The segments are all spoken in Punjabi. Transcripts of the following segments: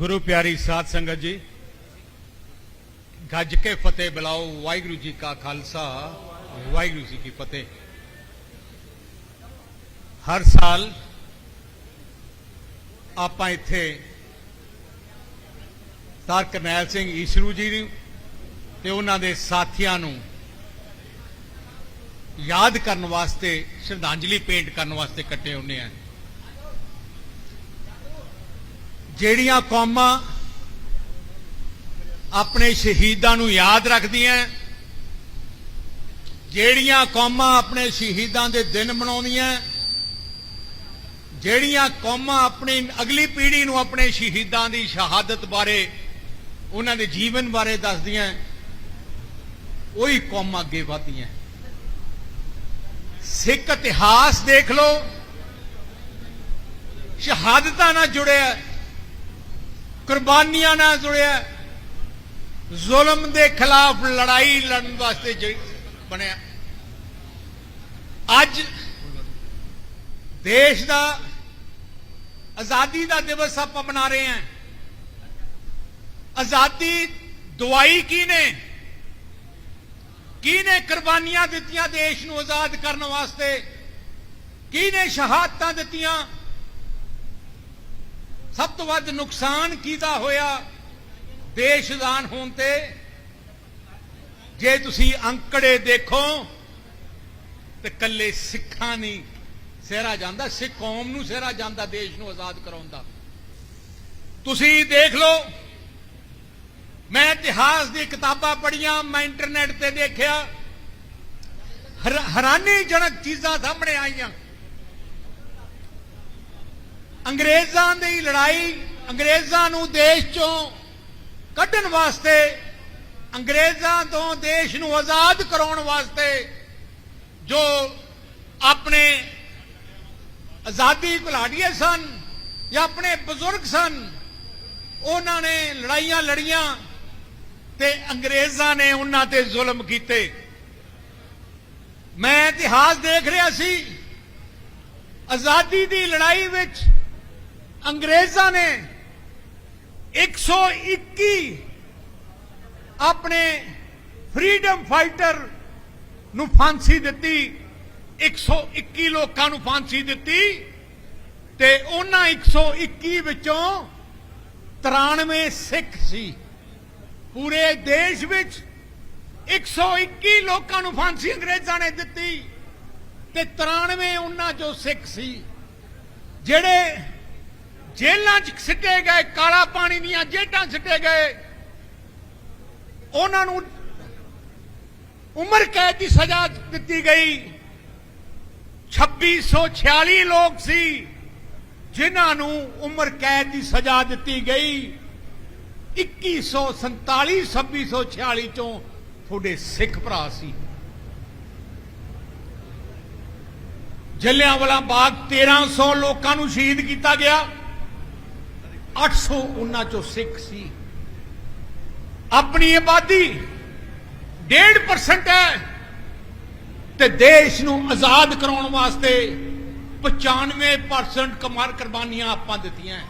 ਗੁਰੂ ਪਿਆਰੀ ਸਾਧ ਸੰਗਤ ਜੀ, ਗੱਜ ਕੇ ਫਤਿਹ ਬੁਲਾਓ, ਵਾਹਿਗੁਰੂ ਜੀ ਕਾ ਖਾਲਸਾ, ਵਾਹਿਗੁਰੂ ਜੀ ਕੀ ਫਤਿਹ। ਹਰ ਸਾਲ ਆਪਾਂ ਇੱਥੇ ਸਰ ਕਰਨੈਲ ਸਿੰਘ ਈਸ਼ਰੂ ਜੀ ਨੂੰ ਤੇ ਉਹਨਾਂ ਦੇ ਸਾਥੀਆਂ ਨੂੰ ਯਾਦ ਕਰਨ ਵਾਸਤੇ, ਸ਼ਰਧਾਂਜਲੀ ਪੇਂਟ ਕਰਨ ਵਾਸਤੇ ਇਕੱਠੇ ਹੁੰਨੇ ਆ ਜਿਹੜੀਆਂ ਕੌਮਾਂ ਆਪਣੇ ਸ਼ਹੀਦਾਂ ਨੂੰ ਯਾਦ ਰੱਖਦੀਆਂ ਜਿਹੜੀਆਂ ਕੌਮਾਂ ਆਪਣੇ ਸ਼ਹੀਦਾਂ ਦੇ ਦਿਨ ਮਨਾਉਂਦੀਆਂ ਜਿਹੜੀਆਂ ਕੌਮਾਂ ਆਪਣੀ ਅਗਲੀ ਪੀੜ੍ਹੀ ਨੂੰ ਆਪਣੇ ਸ਼ਹੀਦਾਂ ਦੀ ਸ਼ਹਾਦਤ ਬਾਰੇ, ਉਹਨਾਂ ਦੇ ਜੀਵਨ ਬਾਰੇ ਦੱਸਦੀਆਂ ਉਹੀ ਕੌਮਾਂ ਅੱਗੇ ਵਧਦੀਆਂ ਸਿੱਖ ਇਤਿਹਾਸ ਦੇਖ ਲਓ, ਸ਼ਹਾਦਤਾਂ ਨਾਲ ਜੁੜਿਆ ਕੁਰਬਾਨੀਆਂ ਨਾਲ ਜੁੜਿਆ ਜ਼ੁਲਮ ਦੇ ਖਿਲਾਫ ਲੜਾਈ ਲੜਨ ਵਾਸਤੇ ਬਣਿਆ। ਅੱਜ ਦੇਸ਼ ਦਾ ਆਜ਼ਾਦੀ ਦਾ ਦਿਵਸ ਆਪਾਂ ਮਨਾ ਰਹੇ ਹਾਂ। ਆਜ਼ਾਦੀ ਦਵਾਈ ਕੀ ਨੇ ਕੀ ਨੇ ਕੁਰਬਾਨੀਆਂ ਦਿੱਤੀਆਂ ਦੇਸ਼ ਨੂੰ ਆਜ਼ਾਦ ਕਰਨ ਵਾਸਤੇ? ਕੀ ਨੇ ਸ਼ਹਾਦਤਾਂ ਦਿੱਤੀਆਂ? ਸਭ ਤੋਂ ਵੱਧ ਨੁਕਸਾਨ ਕੀਦਾ ਹੋਇਆ? ਦੇਸ਼ ਆਜ਼ਾਦ ਹੋਣ ਤੇ? ਜੇ ਤੁਸੀਂ ਅੰਕੜੇ ਦੇਖੋ, ਤੇ ਕੱਲੇ ਸਿੱਖਾਂ ਨਹੀਂ, ਸਿਹਰਾ ਜਾਂਦਾ, ਸਿੱਖ ਕੌਮ ਨੂੰ ਸਿਹਰਾ ਜਾਂਦਾ, ਦੇਸ਼ ਨੂੰ ਆਜ਼ਾਦ ਕਰਾਉਣ ਦਾ। ਤੁਸੀਂ ਦੇਖ ਲਓ, ਮੈਂ ਇਤਿਹਾਸ ਦੀ ਕਿਤਾਬਾਂ ਪੜ੍ਹੀਆਂ, ਮੈਂ ਇੰਟਰਨੈਟ ਤੇ ਦੇਖਿਆ ਹੈਰਾਨੀਜਨਕ ਚੀਜ਼ਾਂ ਸਾਹਮਣੇ ਆਈਆਂ। ਅੰਗਰੇਜ਼ਾਂ ਦੀ ਲੜਾਈ ਅੰਗਰੇਜ਼ਾਂ ਨੂੰ ਦੇਸ਼ ਚੋਂ ਕੱਢਣ ਵਾਸਤੇ, ਅੰਗਰੇਜ਼ਾਂ ਤੋਂ ਦੇਸ਼ ਨੂੰ ਆਜ਼ਾਦ ਕਰਾਉਣ ਵਾਸਤੇ ਜੋ ਆਪਣੇ ਆਜ਼ਾਦੀ ਘੁਲਾੜੀਏ ਸਨ ਜਾਂ ਆਪਣੇ ਬਜ਼ੁਰਗ ਸਨ, ਉਹਨਾਂ ਨੇ ਲੜਾਈਆਂ ਲੜੀਆਂ ਤੇ ਅੰਗਰੇਜ਼ਾਂ ਨੇ ਉਹਨਾਂ ਤੇ ਜ਼ੁਲਮ ਕੀਤੇ। ਮੈਂ ਇਤਿਹਾਸ ਦੇਖ ਰਿਹਾ ਸੀ, ਆਜ਼ਾਦੀ ਦੀ ਲੜਾਈ ਵਿੱਚ ਅੰਗਰੇਜ਼ਾਂ ਨੇ 121 ਆਪਣੇ ਫਰੀडम ਫਾਈਟਰ ਨੂੰ ਫਾਂਸੀ ਦਿੱਤੀ 121 ਲੋਕਾਂ ਨੂੰ ਫਾਂਸੀ ਦਿੱਤੀ ਤੇ ਉਹਨਾਂ 121 ਵਿੱਚੋਂ 93 ਸਿੱਖ ਸੀ। ਪੂਰੇ ਦੇਸ਼ ਵਿੱਚ 121 ਲੋਕਾਂ ਨੂੰ ਫਾਂਸੀ ਅੰਗਰੇਜ਼ਾਂ ਨੇ ਦਿੱਤੀ ਤੇ 93 ਉਹਨਾਂ ਚੋਂ ਸਿੱਖ ਸੀ, ਜਿਹੜੇ ਜੇਲ੍ਹਾਂ 'ਚ ਸਿੱਟੇ ਗਏ, ਕਾਲਾ ਪਾਣੀ ਦੀਆਂ ਜੇਟਾਂ ਸਿੱਟੇ ਗਏ। ਉਹਨਾਂ ਨੂੰ ਉਮਰ ਕੈਦ ਦੀ ਸਜ਼ਾ ਦਿੱਤੀ ਗਈ। 2646 ਲੋਕ ਸੀ ਜਿਨ੍ਹਾਂ ਨੂੰ ਉਮਰ ਕੈਦ ਦੀ ਸਜ਼ਾ ਦਿੱਤੀ ਗਈ। 2147 2646 ਚੋਂ ਤੁਹਾਡੇ ਸਿੱਖ ਭਰਾ ਸੀ। ਜਲਿਆਂਵਾਲਾ ਬਾਗ 1300 ਲੋਕਾਂ ਨੂੰ ਸ਼ਹੀਦ ਕੀਤਾ ਗਿਆ। 800 ਉਹਨਾਂ ਚੋਂ ਸਿੱਖ ਸੀ। ਆਪਣੀ ਆਬਾਦੀ 1.5% ਹੈ ਤੇ ਦੇਸ਼ ਨੂੰ ਆਜ਼ਾਦ ਕਰਾਉਣ ਵਾਸਤੇ 95% ਕਮਾਰ ਕੁਰਬਾਨੀਆਂ ਆਪਾਂ ਦਿੱਤੀਆਂ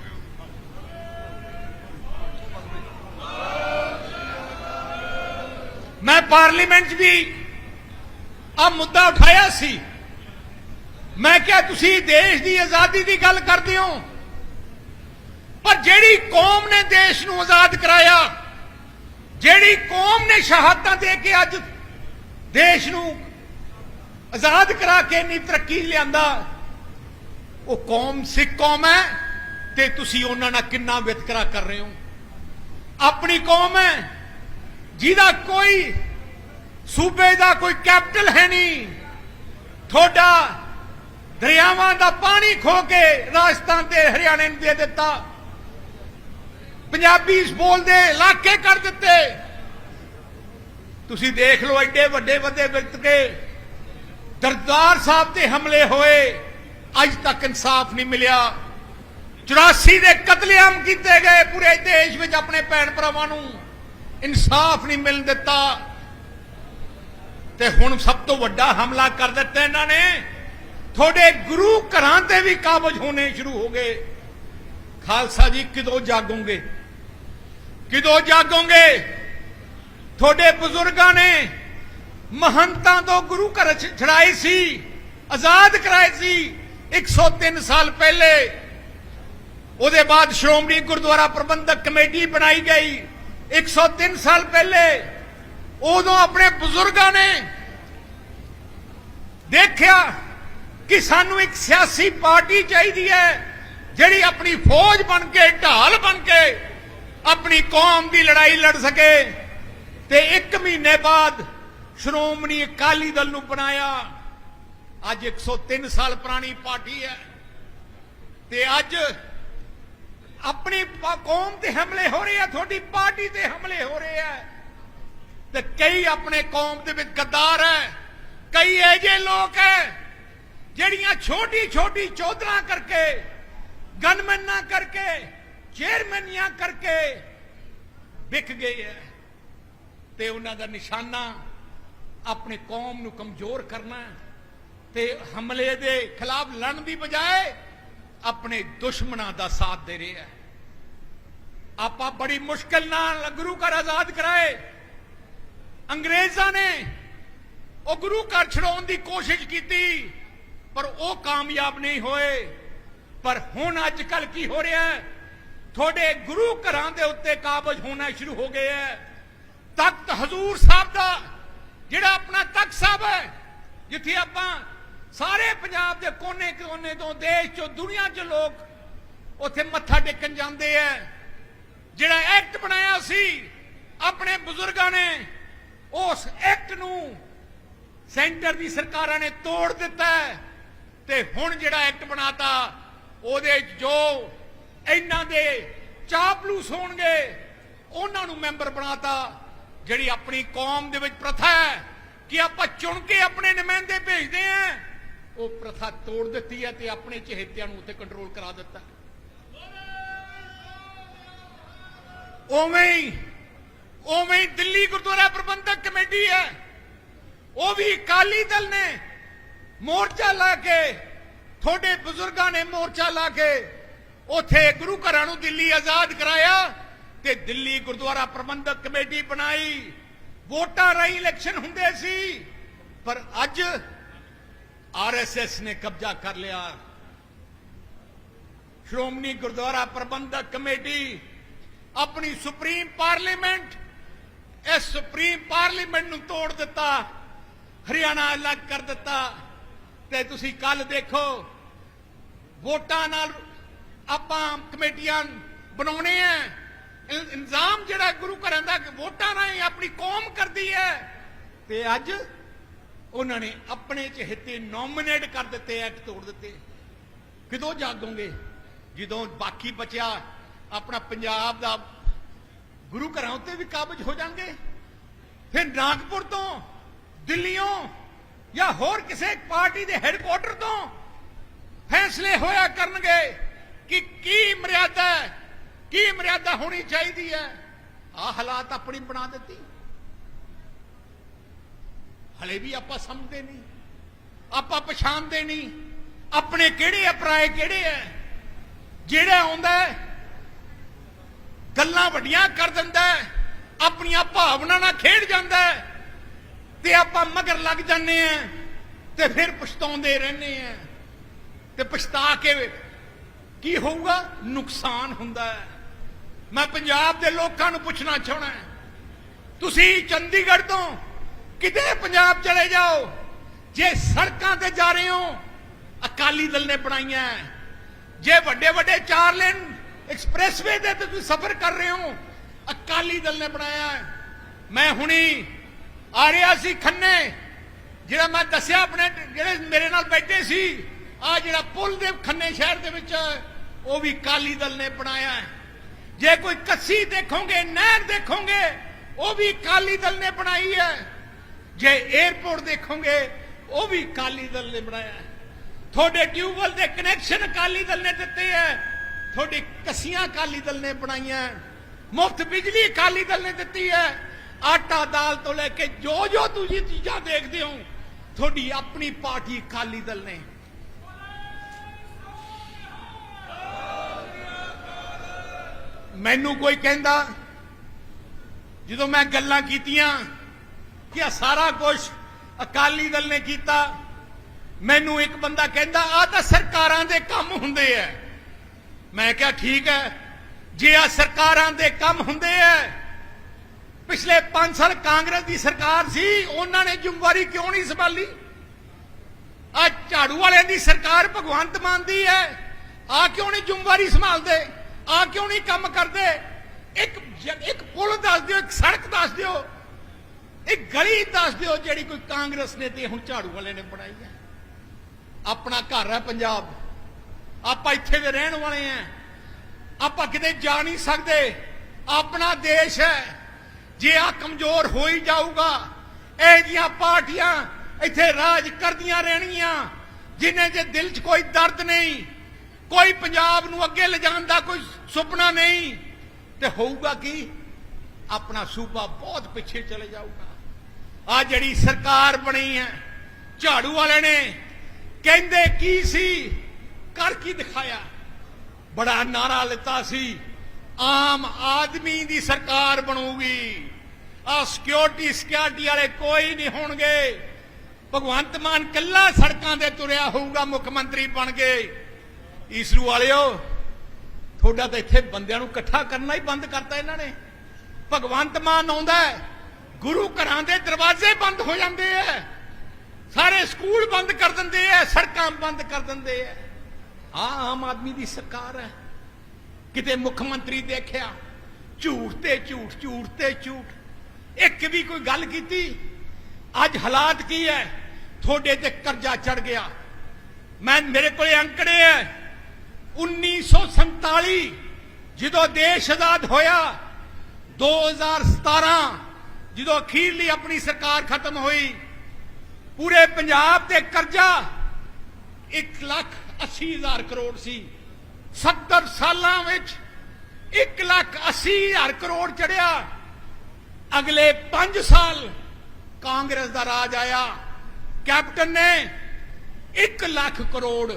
ਮੈਂ ਪਾਰਲੀਮੈਂਟ 'ਚ ਵੀ ਆ ਮੁੱਦਾ ਉਠਾਇਆ ਸੀ। ਮੈਂ ਕਿਹਾ, ਤੁਸੀਂ ਦੇਸ਼ ਦੀ ਆਜ਼ਾਦੀ ਦੀ ਗੱਲ ਕਰਦੇ ਹੋ? ਪਰ ਜਿਹੜੀ ਕੌਮ ਨੇ ਦੇਸ਼ ਨੂੰ ਆਜ਼ਾਦ ਕਰਾਇਆ, ਜਿਹੜੀ ਕੌਮ ਨੇ ਸ਼ਹਾਦਤਾਂ ਦੇ ਕੇ ਅੱਜ ਦੇਸ਼ ਨੂੰ ਆਜ਼ਾਦ ਕਰਾ ਕੇ ਇੰਨੀ ਤਰੱਕੀ ਲਿਆਂਦਾ, ਉਹ ਕੌਮ ਸਿੱਖ ਕੌਮ ਹੈ ਤੇ ਤੁਸੀਂ ਉਹਨਾਂ ਨਾਲ ਕਿੰਨਾ ਵਿਤਕਰਾ ਕਰ ਰਹੇ ਹੋ? ਆਪਣੀ ਕੌਮ ਹੈ ਜਿਹਦਾ ਕੋਈ ਸੂਬੇ ਦਾ ਕੋਈ ਕੈਪੀਟਲ ਹੈ ਨਹੀਂ। ਤੁਹਾਡਾ ਦਰਿਆਵਾਂ ਦਾ ਪਾਣੀ ਖੋ ਕੇ ਰਾਜਸਥਾਨ ਤੇ ਹਰਿਆਣੇ ਨੂੰ ਦੇ ਦਿੱਤਾ। ਪੰਜਾਬੀ ਬੋਲਦੇ ਇਲਾਕੇ ਕਰ ਦਿੱਤੇ। ਤੁਸੀਂ ਦੇਖ ਲਓ ਐਡੇ ਵੱਡੇ ਵੱਡੇ ਵਿਤਕੇ ਦਰਦਾਰ ਸਾਹਿਬ ਤੇ ਹਮਲੇ ਹੋਏ। ਅੱਜ ਤੱਕ ਇਨਸਾਫ ਨਹੀਂ ਮਿਲਿਆ। 84 ਦੇ ਕਤਲੇਆਮ ਕੀਤੇ ਗਏ ਪੂਰੇ ਦੇਸ਼ ਵਿੱਚ ਆਪਣੇ ਭੈਣ ਭਰਾਵਾਂ ਨੂੰ। ਇਨਸਾਫ ਨਹੀਂ ਮਿਲਣ ਦਿੱਤਾ। ਤੇ ਹੁਣ ਸਭ ਤੋਂ ਵੱਡਾ ਹਮਲਾ ਕਰ ਦਿੱਤਾ ਇਹਨਾਂ ਨੇ। ਤੁਹਾਡੇ ਗੁਰੂ ਘਰਾਂ ਤੇ ਵੀ ਕਾਬਜ ਹੋਣੇ ਸ਼ੁਰੂ ਹੋ ਗਏ। ਖਾਲਸਾ ਜੀ, ਕਿਦੋਂ ਜਾਗੋਗੇ? ਕਿਦੋਂ ਜਾਗੋਗੇ? ਤੁਹਾਡੇ ਬਜ਼ੁਰਗਾਂ ਨੇ ਮਹੰਤਾਂ ਤੋਂ ਗੁਰੂ ਘਰ ਛ- ਛੁਡਾਏ ਸੀ, ਆਜ਼ਾਦ ਕਰਾਏ ਸੀ 103 ਸਾਲ ਪਹਿਲੇ। ਉਹਦੇ ਬਾਅਦ ਸ਼੍ਰੋਮਣੀ ਗੁਰਦੁਆਰਾ ਪ੍ਰਬੰਧਕ ਕਮੇਟੀ ਬਣਾਈ ਗਈ 103 ਸਾਲ ਪਹਿਲੇ। ਉਦੋਂ ਆਪਣੇ ਬਜ਼ੁਰਗਾਂ ਨੇ ਦੇਖਿਆ ਕਿ ਸਾਨੂੰ ਇੱਕ ਸਿਆਸੀ ਪਾਰਟੀ ਚਾਹੀਦੀ ਹੈ, ਜਿਹੜੀ ਆਪਣੀ ਫੌਜ ਬਣ ਕੇ, ਢਾਲ ਬਣ ਕੇ ਆਪਣੀ ਕੌਮ ਦੀ ਲੜਾਈ ਲੜ ਸਕੇ ਤੇ 1 ਮਹੀਨੇ ਬਾਅਦ ਸ਼੍ਰੋਮਣੀ ਅਕਾਲੀ ਦਲ ਨੂੰ ਬਣਾਇਆ। ਅੱਜ 103 ਸਾਲ ਪੁਰਾਣੀ ਪਾਰਟੀ ਹੈ ਤੇ ਅੱਜ ਆਪਣੀ ਕੌਮ ਤੇ ਹਮਲੇ ਹੋ ਰਹੇ ਆ, ਤੁਹਾਡੀ ਪਾਰਟੀ ਤੇ ਹਮਲੇ ਹੋ ਰਹੇ ਆ। ਤੇ ਕਈ ਆਪਣੇ ਕੌਮ ਦੇ ਵਿੱਚ ਗੱਦਾਰ ਹੈ, ਕਈ ਐਜੇ ਲੋਕ ਹੈ, ਜਿਹੜੀਆਂ ਛੋਟੀ ਛੋਟੀ ਚੌਧਰਾਂ ਕਰਕੇ, ਗਨਮੈਨਾਂ ਕਰਕੇ ਚੇਅਰਮੈਨੀਆਂ ਕਰਕੇ ਵਿਕ ਗਏ ਹੈ ਤੇ ਉਹਨਾਂ ਦਾ ਨਿਸ਼ਾਨਾ ਆਪਣੇ ਕੌਮ ਨੂੰ ਕਮਜ਼ੋਰ ਕਰਨਾ ਤੇ ਹਮਲੇ ਦੇ ਖਿਲਾਫ ਲੜਨ ਦੀ ਬਜਾਏ ਆਪਣੇ ਦੁਸ਼ਮਣਾਂ ਦਾ ਸਾਥ ਦੇ ਰਿਹਾ ਹੈ ਆਪਾਂ ਬੜੀ ਮੁਸ਼ਕਲ ਨਾਲ ਗੁਰੂ ਘਰ ਆਜ਼ਾਦ ਕਰਾਏ। ਅੰਗਰੇਜ਼ਾਂ ਨੇ ਉਹ ਗੁਰੂ ਘਰ ਛਡਾਉਣ ਦੀ ਕੋਸ਼ਿਸ਼ ਕੀਤੀ, ਪਰ ਉਹ ਕਾਮਯਾਬ ਨਹੀਂ ਹੋਏ। ਪਰ ਹੁਣ ਅੱਜ ਕੱਲ ਕੀ ਹੋ ਰਿਹਾ ਹੈ ਤੁਹਾਡੇ ਗੁਰੂ ਘਰਾਂ ਦੇ ਉੱਤੇ ਕਾਬਜ ਹੋਣਾ ਸ਼ੁਰੂ ਹੋ ਗਏ ਹੈ। ਤਖਤ ਹਜ਼ੂਰ ਸਾਹਿਬ ਦਾ, ਜਿਹੜਾ ਆਪਣਾ ਤਖਤ ਸਾਹਿਬ ਹੈ, ਜਿੱਥੇ ਆਪਾਂ ਸਾਰੇ ਪੰਜਾਬ ਦੇ ਕੋਨੇ-ਕੋਨੇ ਤੋਂ, ਦੇਸ਼ ਚੋਂ, ਦੁਨੀਆ 'ਚ ਲੋਕ ਉੱਥੇ ਮੱਥਾ ਟੇਕਣ ਜਾਂਦੇ ਐ ਜਿਹੜਾ ਐਕਟ ਬਣਾਇਆ ਸੀ, ਆਪਣੇ ਬਜ਼ੁਰਗਾਂ ਨੇ, ਉਸ ਐਕਟ ਨੂੰ ਸੈਂਟਰ ਦੀ ਸਰਕਾਰਾਂ ਨੇ ਤੋੜ ਦਿੱਤਾ ਤੇ ਹੁਣ ਜਿਹੜਾ ਐਕਟ ਬਣਾਤਾ, ਉਹਦੇ ਜੋ ਇਹਨਾਂ ਦੇ ਚਾਪਲੂਸ ਹੋਣਗੇ ਉਹਨਾਂ ਨੂੰ ਮੈਂਬਰ ਬਣਾਤਾ, ਜਿਹੜੀ ਆਪਣੀ ਕੌਮ ਦੇ ਵਿੱਚ ਪ੍ਰਥਾ ਹੈ ਕਿ ਆਪਾਂ ਚੁਣ ਕੇ ਆਪਣੇ ਨੁਮਾਇੰਦੇ ਭੇਜਦੇ ਆ ਉਹ ਪ੍ਰਥਾ ਤੋੜ ਦਿੱਤੀ ਹੈ ਤੇ ਆਪਣੇ ਚਹੇਤਿਆਂ ਨੂੰ ਉੱਤੇ ਕੰਟਰੋਲ ਕਰਾ ਦਿੱਤਾ। ਉਵੇਂ ਹੀ, ਉਵੇਂ ਦਿੱਲੀ ਗੁਰਦੁਆਰਾ ਪ੍ਰਬੰਧਕ ਕਮੇਟੀ ਹੈ। ਉਹ ਵੀ ਅਕਾਲੀ ਦਲ ਨੇ ਮੋਰਚਾ ਲਾ ਕੇ, ਤੁਹਾਡੇ ਬਜ਼ੁਰਗਾਂ ਨੇ ਮੋਰਚਾ ਲਾ ਕੇ ਉਥੇ ਗੁਰੂ ਘਰਾਂ ਨੂੰ ਦਿੱਲੀ ਆਜ਼ਾਦ ਕਰਾਇਆ ਤੇ ਦਿੱਲੀ ਗੁਰਦੁਆਰਾ ਪ੍ਰਬੰਧਕ ਕਮੇਟੀ ਬਣਾਈ। ਵੋਟਾਂ ਰਾਹੀਂ ਇਲੈਕਸ਼ਨ ਹੁੰਦੇ ਸੀ, ਪਰ ਅੱਜ ਆਰਐਸਐਸ ਨੇ ਕਬਜ਼ਾ ਕਰ ਲਿਆ। ਸ਼੍ਰੋਮਣੀ ਗੁਰਦੁਆਰਾ ਪ੍ਰਬੰਧਕ ਕਮੇਟੀ, ਆਪਣੀ ਸੁਪਰੀਮ ਪਾਰਲੀਮੈਂਟ, ਇਸ ਸੁਪਰੀਮ ਪਾਰਲੀਮੈਂਟ ਨੂੰ ਤੋੜ ਦਿੱਤਾ, ਹਰਿਆਣਾ ਅਲੱਗ ਕਰ ਦਿੱਤਾ। ਤੇ ਤੁਸੀਂ ਕੱਲ ਦੇਖੋ, ਵੋਟਾਂ ਨਾਲ ਆਪਾਂ ਕਮੇਟੀਆਂ ਬਣਾਉਣੇ ਆ। ਇਲ- ਜਿਹੜਾ ਗੁਰੂ ਘਰਾਂ ਦਾ ਵੋਟਾਂ ਰਾਹੀਂ ਆਪਣੀ ਕੌਮ ਕਰਦੀ ਹੈ। ਤੇ ਅੱਜ ਉਹਨਾਂ ਨੇ ਆਪਣੇ ਚਹੇਤੇ ਨੋਮੀਨੇਟ ਕਰ ਦਿੱਤੇ ਐਕਟ ਤੋੜ ਦਿੱਤੇ। ਕਿਦੋਂ ਜਾਗੋਗੇ? ਜਦੋਂ ਬਾਕੀ ਬਚਿਆ, ਆਪਣਾ ਪੰਜਾਬ ਦਾ ਗੁਰੂ ਘਰਾਂ ਉੱਤੇ ਵੀ ਕਾਬਜ ਹੋ ਜਾਣਗੇ? ਫਿਰ ਨਾਗਪੁਰ ਤੋਂ ਦਿੱਲੀੋਂ ਜਾਂ ਹੋਰ ਕਿਸੇ ਪਾਰਟੀ ਦੇ ਹੈੱਡਕੁਆਟਰ ਤੋਂ ਫੈਸਲੇ ਹੋਇਆ ਕਰਨਗੇ। ਕਿ ਕੀ ਮਰਿਆਦਾ ਹੈ? ਕੀ ਮਰਿਆਦਾ ਹੋਣੀ ਚਾਹੀਦੀ ਹੈ? ਆ ਹਾਲਾਤ ਆਪਣੀ ਬਣਾ ਦਿੱਤੀ। ਹਲੇ ਵੀ ਆਪਾਂ ਸਮਝਦੇ ਨਹੀਂ। ਆਪਾਂ ਪਛਾਣਦੇ ਨਹੀਂ। ਆਪਣੇ ਕਿਹੜੇ ਅਪਰਾਏ ਕਿਹੜੇ ਐ ਜਿਹੜਾ ਆਉਂਦਾ ਗੱਲਾਂ ਵੱਡੀਆਂ ਕਰ ਦਿੰਦਾ ਆਪਣੀਆਂ ਭਾਵਨਾ ਨਾਲ ਖੇਡ ਜਾਂਦਾ ਤੇ ਆਪਾਂ ਮਗਰ ਲੱਗ ਜਾਂਦੇ ਆ ਤੇ ਫਿਰ ਪਛਤਾਉਂਦੇ ਰਹਿੰਦੇ ਆ ਤੇ ਪਛਤਾ ਕੇ ਕੀ ਹੋਊਗਾ? ਨੁਕਸਾਨ ਹੁੰਦਾ ਹੈ। ਮੈਂ ਪੰਜਾਬ ਦੇ ਲੋਕਾਂ ਨੂੰ ਪੁੱਛਣਾ ਚਾਹਣਾ ਤੁਸੀਂ ਚੰਡੀਗੜ੍ਹ ਤੋਂ ਕਿਤੇ ਪੰਜਾਬ ਚਲੇ ਜਾਓ। ਜੇ ਸੜਕਾਂ ਤੇ ਜਾ ਰਹੇ ਹੋ, ਅਕਾਲੀ ਦਲ ਨੇ ਬਣਾਈਆਂ ਜੇ ਵੱਡੇ ਵੱਡੇ ਚਾਰ ਲੇਨ ਐਕਸਪ੍ਰੈਸਵੇ ਦੇ ਤੇ ਤੁਸੀਂ ਸਫ਼ਰ ਕਰ ਰਹੇ ਹੋ, ਅਕਾਲੀ ਦਲ ਨੇ ਬਣਾਇਆ ਮੈਂ ਹੁਣੀ ਆ ਰਿਹਾ ਸੀ ਖੰਨੇ, ਜਿਹੜਾ ਮੈਂ ਦੱਸਿਆ ਆਪਣੇ, ਜਿਹੜੇ ਮੇਰੇ ਨਾਲ ਬੈਠੇ ਸੀ ਆ ਜਿਹੜਾ ਪੁਲ ਦੇ ਖੰਨੇ ਸ਼ਹਿਰ ਦੇ ਵਿੱਚ ਉਹ ਵੀ ਅਕਾਲੀ ਦਲ ਨੇ ਬਣਾਇਆ ਹੈ। ਜੇ ਕੋਈ ਕੱਸੀ ਦੇਖੋਗੇ, ਨਹਿਰ ਦੇਖੋਗੇ, ਉਹ ਵੀ ਅਕਾਲੀ ਦਲ ਨੇ ਬਣਾਈ ਹੈ। ਜੇ 에어ਪੋਰਟ ਦੇਖੋਗੇ, ਉਹ ਵੀ ਅਕਾਲੀ ਦਲ ਨੇ ਬਣਾਇਆ ਹੈ। ਤੁਹਾਡੇ ਟਿਊਬਵੈਲ ਦੇ ਕਨੈਕਸ਼ਨ ਅਕਾਲੀ ਦਲ ਨੇ ਦਿੱਤੇ ਹੈ। ਤੁਹਾਡੀ ਕੱਸੀਆਂ ਅਕਾਲੀ ਦਲ ਨੇ ਬਣਾਈਆਂ ਮੁਫਤ ਬਿਜਲੀ ਅਕਾਲੀ ਦਲ ਨੇ ਦਿੱਤੀ ਹੈ। ਆਟਾ ਦਾਲ ਤੋਂ ਲੈ ਕੇ ਜੋ ਜੋ ਤੁਸੀਂ ਚੀਜ਼ਾਂ ਦੇਖਦੇ ਹੋ, ਤੁਹਾਡੀ ਆਪਣੀ ਪਾਰਟੀ ਅਕਾਲੀ ਦਲ ਨੇ। ਮੈਨੂੰ ਕੋਈ ਕਹਿੰਦਾ, ਜਦੋਂ ਮੈਂ ਗੱਲਾਂ ਕੀਤੀਆਂ ਕਿ ਆ ਸਾਰਾ ਕੁਝ ਅਕਾਲੀ ਦਲ ਨੇ ਕੀਤਾ, ਮੈਨੂੰ ਇੱਕ ਬੰਦਾ ਕਹਿੰਦਾ ਆ ਤਾਂ ਸਰਕਾਰਾਂ ਦੇ ਕੰਮ ਹੁੰਦੇ ਐ। ਮੈਂ ਕਿਹਾ, ਠੀਕ ਹੈ ਜੇ ਆ ਸਰਕਾਰਾਂ ਦੇ ਕੰਮ ਹੁੰਦੇ ਐ, ਪਿਛਲੇ 5 ਸਾਲ ਕਾਂਗਰਸ ਦੀ ਸਰਕਾਰ ਸੀ, ਉਹਨਾਂ ਨੇ ਜ਼ਿੰਮੇਵਾਰੀ ਕਿਉਂ ਨਹੀਂ ਸੰਭਾਲੀ? ਆ ਝਾੜੂ ਵਾਲਿਆਂ ਦੀ ਸਰਕਾਰ ਭਗਵੰਤ ਮਾਨ ਦੀ ਹੈ ਆ ਕਿਉਂ ਨਹੀਂ ਜ਼ਿੰਮੇਵਾਰੀ ਸੰਭਾਲਦੇ? ਆ ਕਿਉਂ ਨਹੀਂ ਕੰਮ ਕਰਦੇ? ਇੱਕ ਇੱਕ ਪੁਲ ਦੱਸ ਦਿਓ, ਇੱਕ ਸੜਕ ਦੱਸ ਦਿਓ, ਇੱਕ ਗਲੀ ਦੱਸ ਦਿਓ ਜਿਹੜੀ ਕੋਈ ਕਾਂਗਰਸ ਨੇ ਤੇ ਹੁਣ ਝਾੜੂ ਵਾਲੇ ਨੇ ਬਣਾਈ ਹੈ। ਆਪਣਾ ਘਰ ਹੈ ਪੰਜਾਬ। ਆਪਾਂ ਇੱਥੇ ਦੇ ਰਹਿਣ ਵਾਲੇ ਆ ਆਪਾਂ ਕਿਤੇ ਜਾ ਨਹੀਂ ਸਕਦੇ। ਆਪਣਾ ਦੇਸ਼ ਹੈ। ਜੇ ਆ ਕਮਜ਼ੋਰ ਹੋ ਹੀ ਜਾਊਗਾ, ਇਹ ਜੀਆਂ ਪਾਰਟੀਆਂ ਇੱਥੇ ਰਾਜ ਕਰਦੀਆਂ ਰਹਿਣਗੀਆਂ ਜਿਨ੍ਹਾਂ ਦੇ ਦਿਲ 'ਚ ਕੋਈ ਦਰਦ ਨਹੀਂ, ਕੋਈ ਪੰਜਾਬ ਨੂੰ ਅੱਗੇ ਲਿਜਾਣ ਦਾ ਕੋਈ ਸੁਪਨਾ ਨਹੀਂ, ਤੇ ਹੋਊਗਾ ਕੀ? ਆਪਣਾ ਸੂਬਾ ਬਹੁਤ ਪਿੱਛੇ ਚਲੇ ਜਾਊਗਾ। ਆ ਜਿਹੜੀ ਸਰਕਾਰ ਬਣੀ ਹੈ, ਝਾੜੂ ਵਾਲੇ ਨੇ, ਕਹਿੰਦੇ ਕੀ ਸੀ? ਕਰ ਕੀ ਦਿਖਾਇਆ? ਬੜਾ ਨਾਰਾ ਲਿੱਤਾ ਸੀ, ਆਮ ਆਦਮੀ ਦੀ ਸਰਕਾਰ ਬਣੂਗੀ। ਆ ਸਿਕਿਉਰਿਟੀ ਸਿਕਿਉਰਿਟੀ ਵਾਲੇ ਕੋਈ ਨਹੀਂ ਹੋਣਗੇ। ਭਗਵੰਤ ਮਾਨ ਕੱਲਾ ਸੜਕਾਂ ਤੇ ਤੁਰਿਆ ਹੋਊਗਾ, ਮੁੱਖ ਮੰਤਰੀ ਬਣ ਕੇ। ਈਸਰੂ ਵਾਲਿਓ ਤੁਹਾਡਾ ਤਾਂ ਇੱਥੇ ਬੰਦਿਆਂ ਨੂੰ ਇਕੱਠਾ ਕਰਨਾ ਹੀ ਬੰਦ ਕਰਤਾ ਇਹਨਾਂ ਨੇ। ਭਗਵੰਤ ਮਾਨ ਆਉਂਦਾ ਗੁਰੂ ਘਰਾਂ ਦੇ ਦਰਵਾਜ਼ੇ ਬੰਦ ਹੋ ਜਾਂਦੇ ਐ ਸਾਰੇ ਸਕੂਲ ਬੰਦ ਕਰ ਦਿੰਦੇ ਐ ਸੜਕਾਂ ਬੰਦ ਕਰ ਦਿੰਦੇ ਐ ਆ ਆਮ ਆਦਮੀ ਦੀ ਸਰਕਾਰ ਹੈ। ਕਿਤੇ ਮੁੱਖ ਮੰਤਰੀ ਦੇਖਿਆ, ਝੂਠ ਤੇ ਝੂਠ ਝੂਠ ਤੇ ਝੂਠ। ਇੱਕ ਵੀ ਕੋਈ ਗੱਲ ਕੀਤੀ, ਅੱਜ ਹਾਲਾਤ ਕੀ ਹੈ? ਤੁਹਾਡੇ ਤੇ ਕਰਜ਼ਾ ਚੜ ਗਿਆ। ਮੈਂ, ਮੇਰੇ ਕੋਲੇ ਅੰਕੜੇ ਹੈ। 1947 ਜਦੋਂ ਦੇਸ਼ ਆਜ਼ਾਦ ਹੋਇਆ 2017 ਜਦੋਂ ਅਖੀਰਲੀ ਆਪਣੀ ਸਰਕਾਰ ਖਤਮ ਹੋਈ, ਪੂਰੇ ਪੰਜਾਬ ਤੇ ਕਰਜ਼ਾ 1 ਲੱਖ 80 ਹਜ਼ਾਰ ਕਰੋੜ ਸੀ। 70 ਸਾਲਾਂ ਵਿੱਚ 1 ਲੱਖ 80 ਹਜ਼ਾਰ ਕਰੋੜ ਚੜਿਆ। ਅਗਲੇ 5 ਸਾਲ ਕਾਂਗਰਸ ਦਾ ਰਾਜ ਆਇਆ। ਕੈਪਟਨ ਨੇ 1 ਲੱਖ ਕਰੋੜ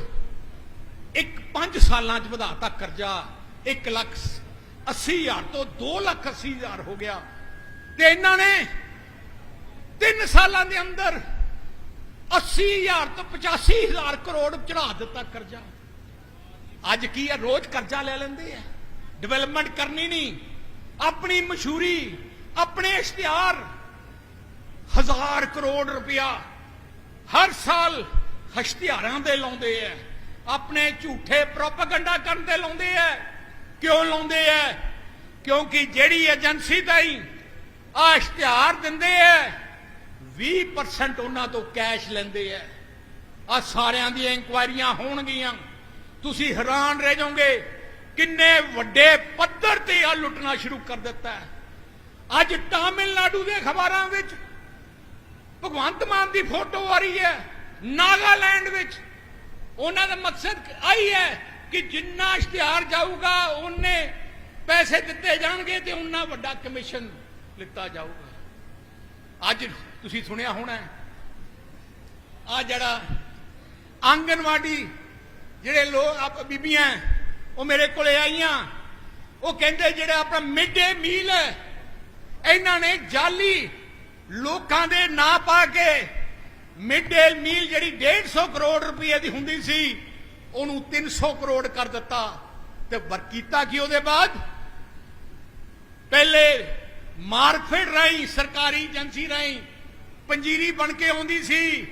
ਇੱਕ 5 ਸਾਲਾਂ ਚ ਵਧਾਤਾ ਕਰਜ਼ਾ 1 ਲੱਖ 80 ਹਜ਼ਾਰ ਤੋਂ 2 ਲੱਖ 80 ਹਜ਼ਾਰ ਹੋ ਗਿਆ। ਤੇ ਇਹਨਾਂ ਨੇ 3 ਸਾਲਾਂ ਦੇ ਅੰਦਰ 80 ਹਜ਼ਾਰ ਤੋਂ 85 ਹਜ਼ਾਰ ਕਰੋੜ ਚੜਾ ਦਿੱਤਾ ਕਰਜ਼ਾ। ਅੱਜ ਕੀ ਹੈ ਰੋਜ਼ ਕਰਜ਼ਾ ਲੈ ਲੈਂਦੇ ਆ। ਡਿਵੈਲਪਮੈਂਟ ਕਰਨੀ ਨਹੀਂ। ਆਪਣੀ ਮਸ਼ਹੂਰੀ, ਆਪਣੇ ਇਸ਼ਤਿਹਾਰ ਹਜ਼ਾਰ ਕਰੋੜ ਰੁਪਇਆ ਹਰ ਸਾਲ ਇਸ਼ਤਿਹਾਰਾਂ ਦੇ ਲਾਉਂਦੇ ਆ। ਆਪਣੇ ਝੂਠੇ ਪ੍ਰੋਪਗੈਂਡਾ ਕਰਨ ਤੇ ਲਾਉਂਦੇ ਆ ਕਿਉਂ ਲਾਉਂਦੇ ਆ ਕਿਉਂਕਿ ਜਿਹੜੀ ਏਜੰਸੀ ਤਾਈ ਆ ਇਸ਼ਤਿਹਾਰ ਦਿੰਦੇ ਆ 20% ਉਹਨਾਂ ਤੋਂ ਕੈਸ਼ ਲੈਂਦੇ ਆ ਆ ਸਾਰਿਆਂ ਦੀਆਂ ਇਨਕੁਆਇਰੀਆਂ ਹੋਣਗੀਆਂ। ਤੁਸੀਂ ਹੈਰਾਨ ਰਹਿ ਜਾਓਗੇ ਕਿੰਨੇ ਵੱਡੇ ਪੱਧਰ ਤੇ ਆ ਲੁੱਟਣਾ ਸ਼ੁਰੂ ਕਰ ਦਿੱਤਾ ਅੱਜ ਤਾਮਿਲਨਾਡੂ ਦੇ ਖਬਰਾਂ ਵਿੱਚ ਭਗਵੰਤ ਮਾਨ ਦੀ ਫੋਟੋ ਆ ਰਹੀ ਹੈ ਨਾਗਾਲੈਂਡ ਵਿੱਚ। ਉਹਨਾਂ ਦਾ ਮਕਸਦ ਆਈ ਹੈ ਕਿ ਜਿੰਨਾ ਇਸ਼ਤਿਹਾਰ ਜਾਊਗਾ, ਉਹਨੇ ਪੈਸੇ ਦਿੱਤੇ ਜਾਣਗੇ ਤੇ ਉਹਨਾਂ ਵੱਡਾ ਕਮਿਸ਼ਨ ਲਿੱਤਾ ਜਾਊਗਾ। ਅੱਜ ਤੁਸੀਂ ਸੁਣਿਆ ਹੋਣਾ ਆ ਜਿਹੜਾ ਆਂਗਨਵਾੜੀ ਜਿਹੜੇ ਲੋਕ ਆਪ, ਬੀਬੀਆਂ ਉਹ ਮੇਰੇ ਕੋਲੇ ਆਈਆਂ। ਉਹ ਕਹਿੰਦੇ ਜਿਹੜਾ ਆਪਣਾ ਮਿਡ ਡੇ ਮੀਲ ਹੈ, ਇਹਨਾਂ ਨੇ ਜਾਲੀ ਲੋਕਾਂ ਦੇ ਨਾਂ ਪਾ ਕੇ ਮਿਡ ਡੇ ਮੀਲ ਜਿਹੜੀ 150 ਕਰੋੜ ਰੁਪਏ ਦੀ ਹੁੰਦੀ ਸੀ, ਉਹਨੂੰ 300 ਕਰੋੜ ਕਰ ਦਿੱਤਾ। ਤੇ ਵਰਕੀਤਾ ਕੀ ਉਹਦੇ ਬਾਅਦ? ਪਹਿਲੇ ਮਾਰਕਫੈਡ ਰਾਹੀਂ, ਸਰਕਾਰੀ ਏਜੰਸੀ ਰਾਹੀਂ ਪੰਜੀਰੀ ਬਣ ਕੇ ਆਉਂਦੀ ਸੀ।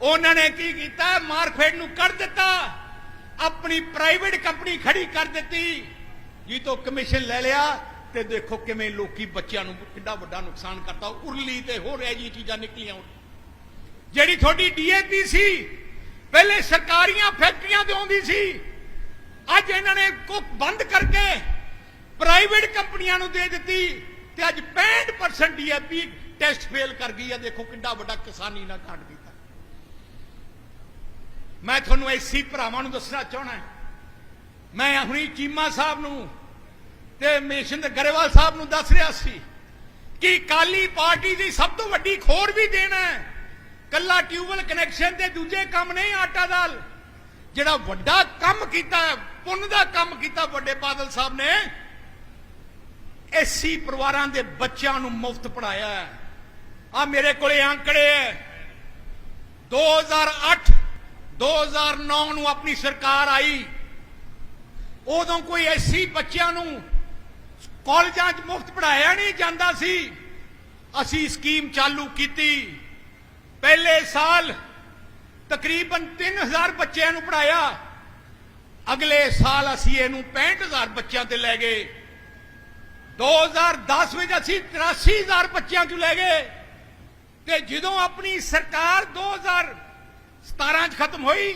ਉਹਨਾਂ ਨੇ ਕੀ ਕੀਤਾ? ਮਾਰਕਫੈਡ ਨੂੰ ਕੱਢ ਦਿੱਤਾ। ਆਪਣੀ ਪ੍ਰਾਈਵੇਟ ਕੰਪਨੀ ਖੜੀ ਕਰ ਦਿੱਤੀ। ਜੀ ਤੋਂ ਕਮਿਸ਼ਨ ਲੈ ਲਿਆ ਤੇ ਦੇਖੋ ਕਿਵੇਂ ਲੋਕੀ ਬੱਚਿਆਂ ਨੂੰ ਕਿੰਨਾ ਵੱਡਾ ਨੁਕਸਾਨ ਕਰਤਾ। ਉਰਲੀ ਤੇ ਹੋਰ ਇਹ ਜੀ ਚੀਜ਼ਾਂ ਨਿਕਲੀਆਂ ਜਿਹੜੀ ਤੁਹਾਡੀ ਡੀਏਪੀ ਸੀ, ਪਹਿਲੇ ਸਰਕਾਰੀਆਂ ਫੈਕਟਰੀਆਂ ਤੇ ਆਉਂਦੀ ਸੀ, ਅੱਜ ਇਹਨਾਂ ਨੇ ਕੁੱਕ ਬੰਦ ਕਰਕੇ ਪ੍ਰਾਈਵੇਟ ਕੰਪਨੀਆਂ ਨੂੰ ਦੇ ਦਿੱਤੀ ਤੇ ਅੱਜ 65% ਡੀਏਪੀ ਟੈਸਟ ਫੇਲ ਕਰ ਗਈ ਹੈ ਦੇਖੋ ਕਿੰਨਾ ਵੱਡਾ ਕਿਸਾਨੀ ਨਾਲ ਘਾਟ ਕੀਤਾ। ਮੈਂ ਤੁਹਾਨੂੰ ਐਸੀ ਭਰਾਵਾਂ ਨੂੰ ਦੱਸਣਾ ਚਾਹਣਾ ਮੈਂ ਹੁਣੀ ਚੀਮਾ ਸਾਹਿਬ ਨੂੰ ਤੇ ਮੇਸ਼ਿੰਦਰ ਗਰੇਵਾਲ ਸਾਹਿਬ ਨੂੰ ਦੱਸ ਰਿਹਾ ਸੀ ਕਿ ਕਾਲੀ ਪਾਰਟੀ ਦੀ ਸਭ ਤੋਂ ਵੱਡੀ ਖੋਰ ਵੀ ਦੇਣਾ ਹੈ। ਕੱਲਾ ਟਿਊਬਲ ਕਨੈਕਸ਼ਨ ਤੇ ਦੂਜੇ ਕੰਮ ਨਹੀਂ, ਆਟਾ ਦਾਲ। ਜਿਹੜਾ ਵੱਡਾ ਕੰਮ ਕੀਤਾ ਪੁੰਨ ਦਾ ਕੰਮ ਕੀਤਾ ਵੱਡੇ ਬਾਦਲ ਸਾਹਿਬ ਨੇ, ਐਸੀ ਪਰਿਵਾਰਾਂ ਦੇ ਬੱਚਿਆਂ ਨੂੰ ਮੁਫਤ ਪੜਾਇਆ ਆ ਮੇਰੇ ਕੋਲੇ ਅੰਕੜੇ ਹੈ। 2008 2009 ਨੂੰ ਆਪਣੀ ਸਰਕਾਰ ਆਈ। ਉਦੋਂ ਕੋਈ ਐਸੀ ਬੱਚਿਆਂ ਨੂੰ ਕਾਲਜਾਂ 'ਚ ਮੁਫਤ ਪੜਾਇਆ ਨਹੀਂ ਜਾਂਦਾ ਸੀ। ਅਸੀਂ ਸਕੀਮ ਚਾਲੂ ਕੀਤੀ। ਪਹਿਲੇ ਸਾਲ ਤਕਰੀਬਨ 3000 ਬੱਚਿਆਂ ਨੂੰ ਪੜਾਇਆ ਅਗਲੇ ਸਾਲ ਅਸੀਂ ਇਹਨੂੰ 65000 ਬੱਚਿਆਂ ਤੇ ਲੈ ਗਏ। 2010 ਵਿੱਚ ਅਸੀਂ 83000 ਬੱਚਿਆਂ ਨੂੰ ਲੈ ਗਏ। ਤੇ ਜਦੋਂ ਆਪਣੀ ਸਰਕਾਰ 2017 ਚ ਖਤਮ ਹੋਈ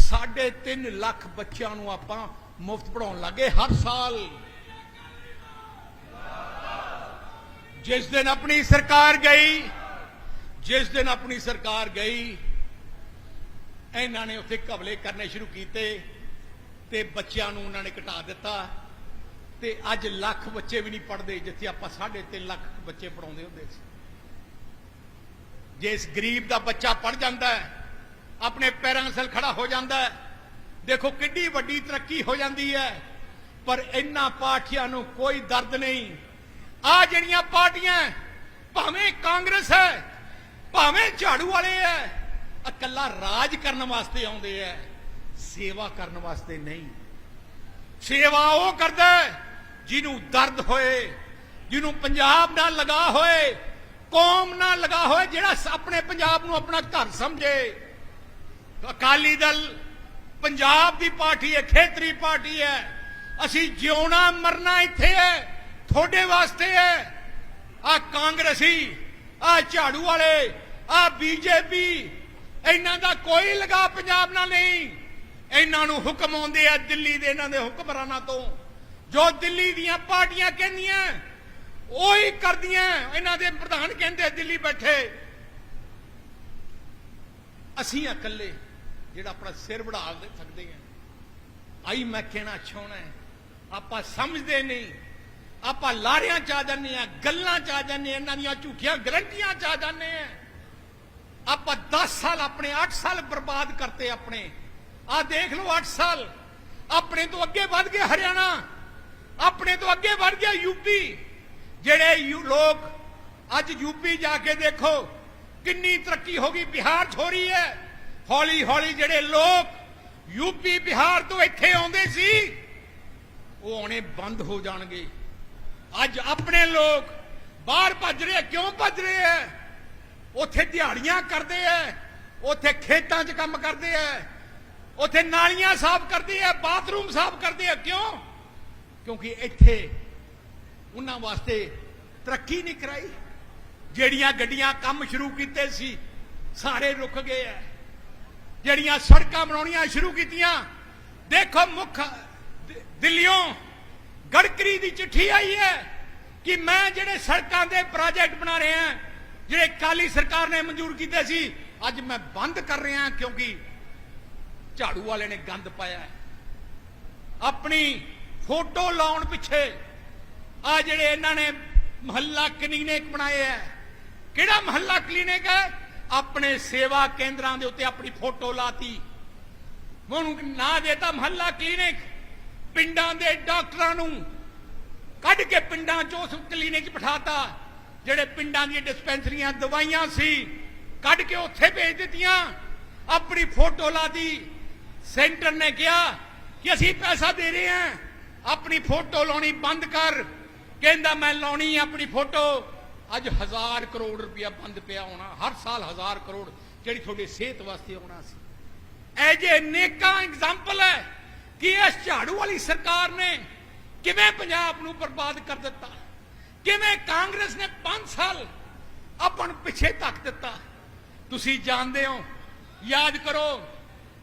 3.5 ਲੱਖ ਬੱਚਿਆਂ ਨੂੰ ਆਪਾਂ ਮੁਫਤ ਪੜਾਉਣ ਲੱਗੇ ਹਰ ਸਾਲ। ਜਿਸ ਦਿਨ ਆਪਣੀ ਸਰਕਾਰ ਗਈ ਜਿਸ ਦਿਨ ਆਪਣੀ ਸਰਕਾਰ ਗਈ, ਇਹਨਾਂ ਨੇ ਉੱਥੇ ਕਬਲੇ ਕਰਨੇ ਸ਼ੁਰੂ ਕੀਤੇ ਤੇ ਬੱਚਿਆਂ ਨੂੰ ਉਹਨਾਂ ਨੇ ਘਟਾ ਦਿੱਤਾ ਤੇ ਅੱਜ ਲੱਖ ਬੱਚੇ ਵੀ ਨਹੀਂ ਪੜਦੇ ਜਿੱਥੇ ਆਪਾਂ 3.5 ਲੱਖ ਬੱਚੇ ਪੜਾਉਂਦੇ ਹੁੰਦੇ ਸੀ। ਜੇ ਇਸ ਗਰੀਬ ਦਾ ਬੱਚਾ ਪੜ ਜਾਂਦਾ ਹੈ, ਆਪਣੇ ਪੈਰਾਂ 'ਤੇ ਖੜਾ ਹੋ ਜਾਂਦਾ ਹੈ, ਦੇਖੋ ਕਿੰਨੀ ਵੱਡੀ ਤਰੱਕੀ ਹੋ ਜਾਂਦੀ ਹੈ, ਪਰ ਇਹਨਾਂ ਪਾਰਟੀਆਂ ਨੂੰ ਕੋਈ ਦਰਦ ਨਹੀਂ। ਆ ਜਿਹੜੀਆਂ ਪਾਰਟੀਆਂ ਭਾਵੇਂ ਕਾਂਗਰਸ ਹੈ ਭਾਵੇਂ ਝਾੜੂ ਵਾਲੇ ਹੈ ਇਕੱਲਾ ਰਾਜ ਕਰਨ ਵਾਸਤੇ ਆਉਂਦੇ ਹੈ ਸੇਵਾ ਕਰਨ ਵਾਸਤੇ ਨਹੀਂ। ਸੇਵਾ ਉਹ ਕਰਦਾ ਜਿਹਨੂੰ ਦਰਦ ਹੋਏ, ਜਿਹਨੂੰ ਪੰਜਾਬ ਨਾਲ ਲਗਾ ਹੋਏ, ਕੌਮ ਨਾਲ ਲਗਾ ਹੋਏ, ਜਿਹੜਾ ਆਪਣੇ ਪੰਜਾਬ ਨੂੰ ਆਪਣਾ ਘਰ ਸਮਝੇ। ਅਕਾਲੀ ਦਲ ਪੰਜਾਬ ਦੀ ਪਾਰਟੀ ਹੈ ਖੇਤਰੀ ਪਾਰਟੀ ਹੈ ਅਸੀਂ ਜਿਉਣਾ ਮਰਨਾ ਇੱਥੇ ਹੈ ਤੁਹਾਡੇ ਵਾਸਤੇ ਹੈ ਆ ਕਾਂਗਰਸੀ ਆ ਝਾੜੂ ਵਾਲੇ, ਆ ਬੀਜੇਪੀ, ਇਹਨਾਂ ਦਾ ਕੋਈ ਲਗਾ ਪੰਜਾਬ ਨਾਲ ਨਹੀਂ। ਇਹਨਾਂ ਨੂੰ ਹੁਕਮ ਆਉਂਦੇ ਆ ਦਿੱਲੀ ਦੇ ਇਹਨਾਂ ਦੇ ਹੁਕਮਰਾਨਾਂ ਤੋਂ। ਜੋ ਦਿੱਲੀ ਦੀਆਂ ਪਾਰਟੀਆਂ ਕਹਿੰਦੀਆਂ, ਉਹੀ ਕਰਦੀਆਂ, ਇਹਨਾਂ ਦੇ ਪ੍ਰਧਾਨ ਕਹਿੰਦੇ ਦਿੱਲੀ ਬੈਠੇ। ਅਸੀਂ ਆ ਇਕੱਲੇ, ਜਿਹੜਾ ਆਪਣਾ ਸਿਰ ਵੜਾ ਸਕਦੇ ਆ। ਆਈ ਮੈਂ ਕਹਿਣਾ ਚਾਹਣਾ ਆਪਾਂ ਸਮਝਦੇ ਨਹੀਂ। ਆਪਾਂ ਲਾਰਿਆਂ ਚ ਆ ਜਾਂਦੇ ਆ ਗੱਲਾਂ ਚ ਆ ਜਾਂਦੇ ਆ ਇਹਨਾਂ ਦੀਆਂ ਝੂਠੀਆਂ ਗਰੰਟੀਆਂ ਚ ਆ ਜਾਂਦੇ ਆ ਆਪਾਂ 10 ਸਾਲ ਆਪਣੇ 8 ਸਾਲ ਬਰਬਾਦ ਕਰਤੇ ਆਪਣੇ। ਆ ਦੇਖ ਲਓ 8 ਸਾਲ। ਆਪਣੇ ਤੋਂ ਅੱਗੇ ਵੱਧ ਗਿਆ ਹਰਿਆਣਾ। ਆਪਣੇ ਤੋਂ ਅੱਗੇ ਵੱਧ ਗਿਆ ਯੂਪੀ ਜਿਹੜੇ ਯੂ- ਲੋਕ ਅੱਜ ਯੂਪੀ ਜਾ ਕੇ ਦੇਖੋ, ਕਿੰਨੀ ਤਰੱਕੀ ਹੋ ਗਈ, ਬਿਹਾਰ 'ਚ ਹੋ ਰਹੀ ਹੈ। ਹੌਲੀ ਹੌਲੀ ਜਿਹੜੇ ਲੋਕ ਯੂਪੀ ਬਿਹਾਰ ਤੋਂ ਇੱਥੇ ਆਉਂਦੇ ਸੀ, ਉਹ ਆਉਣੇ ਬੰਦ ਹੋ ਜਾਣਗੇ। ਅੱਜ ਆਪਣੇ ਲੋਕ ਬਾਹਰ ਭੱਜ ਰਹੇ ਕਿਉਂ ਭੱਜ ਰਹੇ ਆ? ਉੱਥੇ ਦਿਹਾੜੀਆਂ ਕਰਦੇ ਐ ਉੱਥੇ ਖੇਤਾਂ 'ਚ ਕੰਮ ਕਰਦੇ ਐ ਉੱਥੇ ਨਾਲੀਆਂ ਸਾਫ਼ ਕਰਦੇ ਐ ਬਾਥਰੂਮ ਸਾਫ਼ ਕਰਦੇ ਐ ਕਿਉਂ? ਕਿਉਂਕਿ ਇੱਥੇ ਉਹਨਾਂ ਵਾਸਤੇ ਤਰੱਕੀ ਨਹੀਂ ਕਰਾਈ। ਜਿਹੜੀਆਂ ਗੱਡੀਆਂ ਕੰਮ ਸ਼ੁਰੂ ਕੀਤੇ ਸੀ, ਸਾਰੇ ਰੁਕ ਗਏ ਐ ਜਿਹੜੀਆਂ ਸੜਕਾਂ ਬਣਾਉਣੀਆਂ ਸ਼ੁਰੂ ਕੀਤੀਆਂ, ਦੇਖੋ ਮੁੱਖ, ਦਿ- ਦਿੱਲੀੋਂ ਗੜਕਰੀ ਦੀ ਚਿੱਠੀ ਆਈ ਹੈ ਕਿ ਮੈਂ ਜਿਹੜੇ ਸੜਕਾਂ ਦੇ ਪ੍ਰੋਜੈਕਟ ਬਣਾ ਰਿਹਾ ਜਿਹੜੇ ਕਾਲੀ ਸਰਕਾਰ ਨੇ ਮਨਜ਼ੂਰ ਕੀਤੇ ਸੀ, ਅੱਜ ਮੈਂ ਬੰਦ ਕਰ ਰਿਹਾ ਕਿਉਂਕਿ ਝਾੜੂ ਵਾਲੇ ਨੇ ਗੰਦ ਪਾਇਆ ਹੈ। ਆਪਣੀ ਫੋਟੋ ਲਾਉਣ ਪਿੱਛੇ ਆ ਜਿਹੜੇ ਇਹਨਾਂ ਨੇ ਮਹੱਲਾ ਕਲੀਨਿਕ ਬਣਾਏ ਹੈ। ਕਿਹੜਾ ਮਹੱਲਾ ਕਲੀਨਿਕ ਹੈ? ਆਪਣੇ ਸੇਵਾ ਕੇਂਦਰਾਂ ਦੇ ਉੱਤੇ ਆਪਣੀ ਫੋਟੋ ਲਾਤੀ। ਉਹਨੂੰ ਨਾ ਦੇਤਾ ਮਹੱਲਾ ਕਲੀਨਿਕ। ਪਿੰਡਾਂ ਦੇ ਡਾਕਟਰਾਂ ਨੂੰ ਕੱਢ ਕੇ ਪਿੰਡਾਂ 'ਚ ਉਸ ਕਲੀਨਿਕ 'ਚ ਬਿਠਾਤਾ, ਜਿਹੜੇ ਪਿੰਡਾਂ ਦੀਆਂ ਡਿਸਪੈਂਸਰੀਆਂ ਦਵਾਈਆਂ ਸੀ, ਕੱਢ ਕੇ ਉੱਥੇ ਭੇਜ ਦਿੱਤੀਆਂ। ਆਪਣੀ ਫੋਟੋ ਲਾਦੀ ਸੈਂਟਰ ਨੇ ਕਿਹਾ ਕਿ ਅਸੀਂ ਪੈਸਾ ਦੇ ਰਹੇ ਹਾਂ। ਆਪਣੀ ਫੋਟੋ ਲਾਉਣੀ ਬੰਦ ਕਰ। ਕਹਿੰਦਾ, ਮੈਂ ਲਾਉਣੀ ਆਪਣੀ ਫੋਟੋ। ਅੱਜ ਹਜ਼ਾਰ ਕਰੋੜ ਰੁਪਇਆ ਬੰਦ ਪਿਆ ਹੋਣਾ। ਹਰ ਸਾਲ ਹਜ਼ਾਰ ਕਰੋੜ ਜਿਹੜੀ ਤੁਹਾਡੀ ਸਿਹਤ ਵਾਸਤੇ ਆਉਣਾ ਸੀ। ਇਹ ਜੇ ਨੇਕਾਂ ਐਗਜ਼ਾਮਪਲ ਹੈ ਕਿ ਇਸ ਝਾੜੂ ਵਾਲੀ ਸਰਕਾਰ ਨੇ ਕਿਵੇਂ ਪੰਜਾਬ ਨੂੰ ਬਰਬਾਦ ਕਰ ਦਿੱਤਾ? ਕਿਵੇਂ ਕਾਂਗਰਸ ਨੇ 5 ਸਾਲ ਆਪਣ ਪਿੱਛੇ ਧੱਕ ਦਿੱਤਾ? ਤੁਸੀਂ ਜਾਣਦੇ ਹੋ, ਯਾਦ ਕਰੋ,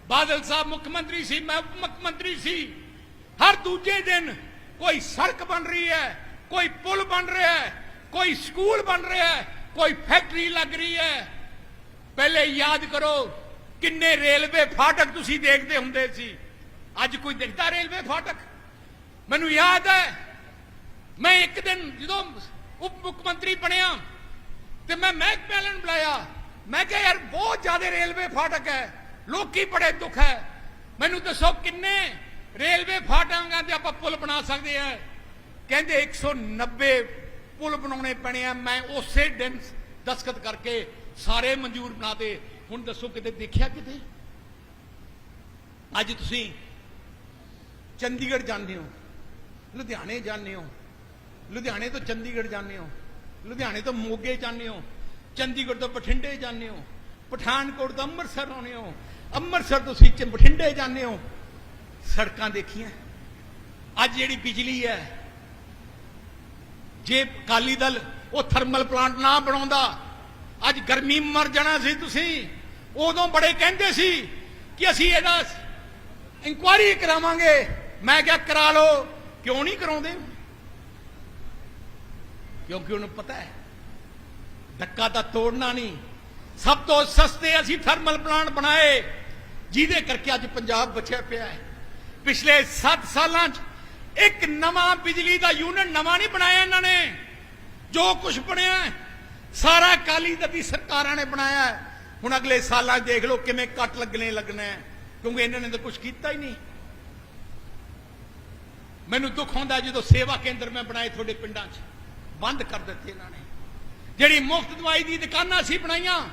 ਬਾਦਲ ਸਾਹਿਬ ਮੁੱਖ ਮੰਤਰੀ ਸੀ ਮੈਂ ਉਪ ਮੁੱਖ ਮੰਤਰੀ ਸੀ। ਹਰ ਦੂਜੇ ਦਿਨ ਕੋਈ ਸੜਕ ਬਣ ਰਹੀ ਹੈ, ਕੋਈ ਪੁਲ ਬਣ ਰਿਹਾ ਹੈ, ਕੋਈ ਸਕੂਲ ਬਣ ਰਿਹਾ ਹੈ, ਕੋਈ ਫੈਕਟਰੀ ਲੱਗ ਰਹੀ ਹੈ। ਪਹਿਲੇ ਯਾਦ ਕਰੋ, ਕਿੰਨੇ ਰੇਲਵੇ ਫਾਟਕ ਤੁਸੀਂ ਦੇਖਦੇ ਹੁੰਦੇ ਸੀ। ਅੱਜ ਕੋਈ ਦਿਖਦਾ ਰੇਲਵੇ ਫਾਟਕ? ਮੈਨੂੰ ਯਾਦ ਹੈ, ਮੈਂ ਇੱਕ ਦਿਨ ਜਦੋਂ ਉਪ ਮੁੱਖ ਮੰਤਰੀ ਬਣਿਆ ਤੇ ਮੈਂ ਮਹਿਕ ਪੈਲਨ ਬੁਲਾਇਆ। ਮੈਂ ਕਿਹਾ, ਯਾਰ, ਬਹੁਤ ਜ਼ਿਆਦਾ ਰੇਲਵੇ ਫਾਟਕ ਹੈ, ਲੋਕੀ ਬੜੇ ਦੁੱਖ ਹੈ। ਮੈਨੂੰ ਦੱਸੋ ਕਿੰਨੇ ਰੇਲਵੇ ਫਾਟਕਾਂ ਤੇ ਆਪਾਂ ਪੁਲ ਬਣਾ ਸਕਦੇ ਆ ਕਹਿੰਦੇ 190 ਪੁਲ ਬਣਾਉਣੇ ਪੈਣੇ ਆ। ਮੈਂ ਉਸੇ ਦਿਨ ਦਸਖਤ ਕਰਕੇ ਸਾਰੇ ਮਨਜ਼ੂਰ ਬਣਾਤੇ ਹੁਣ ਦੱਸੋ ਕਿਤੇ ਦੇਖਿਆ ਕਿਤੇ? ਅੱਜ ਤੁਸੀਂ ਚੰਡੀਗੜ੍ਹ ਜਾਂਦੇ ਹੋ। ਲੁਧਿਆਣੇ ਜਾਂਦੇ ਹੋ। ਲੁਧਿਆਣੇ ਤੋਂ ਚੰਡੀਗੜ੍ਹ ਜਾਂਦੇ ਹੋ। ਲੁਧਿਆਣੇ ਤੋਂ ਮੋਗੇ ਜਾਂਦੇ ਹੋ। ਚੰਡੀਗੜ੍ਹ ਤੋਂ ਬਠਿੰਡੇ ਜਾਂਦੇ ਹੋ। ਪਠਾਨਕੋਟ ਤੋਂ ਅੰਮ੍ਰਿਤਸਰ ਆਉਂਦੇ ਹੋ। ਅੰਮ੍ਰਿਤਸਰ ਤੋਂ ਤੁਸੀਂ ਬਠਿੰਡੇ ਜਾਂਦੇ ਹੋ। ਸੜਕਾਂ ਦੇਖੀਆਂ। ਅੱਜ ਜਿਹੜੀ ਬਿਜਲੀ ਹੈ, ਜੇ ਅਕਾਲੀ ਦਲ ਉਹ ਥਰਮਲ ਪਲਾਂਟ ਨਾ ਬਣਾਉਂਦਾ, ਅੱਜ ਗਰਮੀ ਮਰ ਜਾਣਾ ਸੀ ਤੁਸੀਂ। ਉਦੋਂ ਬੜੇ ਕਹਿੰਦੇ ਸੀ ਕਿ ਅਸੀਂ ਇਹਦਾ ਇਨਕੁਆਇਰੀ ਕਰਾਵਾਂਗੇ। ਮੈਂ ਕਿਹਾ, ਕਰਾ ਲਓ। ਕਿਉਂ ਨਹੀਂ ਕਰਾਉਂਦੇ? ਕਿਉਂਕਿ ਉਹਨੂੰ ਪਤਾ ਹੈ, ਧੱਕਾ ਤਾਂ ਤੋੜਨਾ ਨਹੀਂ। ਸਭ ਤੋਂ ਸਸਤੇ ਅਸੀਂ ਥਰਮਲ ਪਲਾਂਟ ਬਣਾਏ, ਜਿਹਦੇ ਕਰਕੇ ਅੱਜ ਪੰਜਾਬ ਬਚਿਆ ਪਿਆ ਹੈ। ਪਿਛਲੇ 7 ਸਾਲਾਂ 'ਚ ਇੱਕ ਨਵਾਂ ਬਿਜਲੀ ਦਾ ਯੂਨਿਟ ਨਵਾਂ ਨਹੀਂ ਬਣਾਇਆ ਇਹਨਾਂ ਨੇ। ਜੋ ਕੁਝ ਬਣਿਆ ਸਾਰਾ ਅਕਾਲੀ ਦਲ ਦੀ ਸਰਕਾਰਾਂ ਨੇ ਬਣਾਇਆ ਹੁਣ ਅਗਲੇ ਸਾਲਾਂ 'ਚ ਦੇਖ ਲਓ ਕਿਵੇਂ ਕੱਟ ਲੱਗਣੇ ਲੱਗਣਾ ਕਿਉਂਕਿ ਇਹਨਾਂ ਨੇ ਤਾਂ ਕੁਝ ਕੀਤਾ ਹੀ ਨਹੀਂ। ਮੈਨੂੰ ਦੁੱਖ ਹੁੰਦਾ ਜਦੋਂ ਸੇਵਾ ਕੇਂਦਰ ਮੈਂ ਬਣਾਏ ਤੁਹਾਡੇ ਪਿੰਡਾਂ 'ਚ। ਬੰਦ ਕਰ ਦਿੱਤੇ ਇਹਨਾਂ ਨੇ। ਜਿਹੜੀ ਮੁਫਤ ਦਵਾਈ ਦੀ ਦੁਕਾਨਾਂ ਸੀ ਬਣਾਈਆਂ,